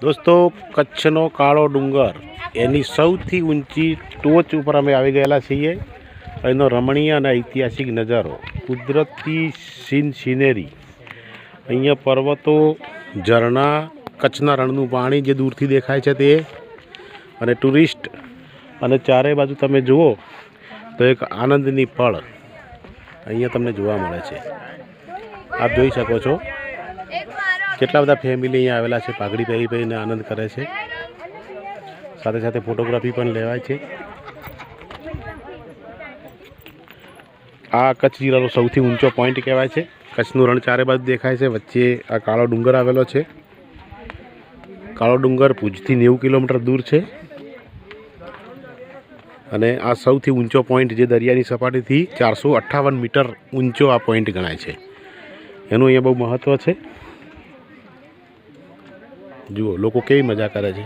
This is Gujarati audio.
દોસ્તો, કચ્છનો કાળો ડુંગર, એની સૌથી ઊંચી ટોચ ઉપર અમે આવી ગયેલા છીએ. એનો રમણીય અને ઐતિહાસિક નજારો, કુદરતી સીન સિનેરી અહીંયા પર્વતો, ઝરણા, કચ્છના રણનું પાણી જે દૂરથી દેખાય છે તે, અને ટુરિસ્ટ, અને ચારે બાજુ તમે જુઓ, તો એક આનંદની પળ અહીંયા તમને જોવા મળે છે. આપ જોઈ શકો છો. કેટલા બધા ફેમિલી અહીંયા આવેલા છે? પાઘડી પહેરી પહેરીને આનંદ કરે છે. સાથે સાથે ફોટોગ્રાફી પણ લેવાય છે. આ કચ્છ જિલ્લાનો સૌથી ઊંચો પોઈન્ટ કહેવાય છે. કચ્છનું રણ ચારે બાજુ દેખાય છે. વચ્ચે આ કાળો ડુંગર આવેલો છે. કાળો ડુંગર ભુજથી નેવું કિલોમીટર દૂર છે. અને આ સૌથી ઊંચો પોઈન્ટ જે દરિયાની સપાટીથી ચારસો અઠ્ઠાવન મીટર ઊંચો આ પોઈન્ટ ગણાય છે. એનું અહીંયા બહુ મહત્ત્વ છે. જુઓ લોકો કેવી મજા કરે છે.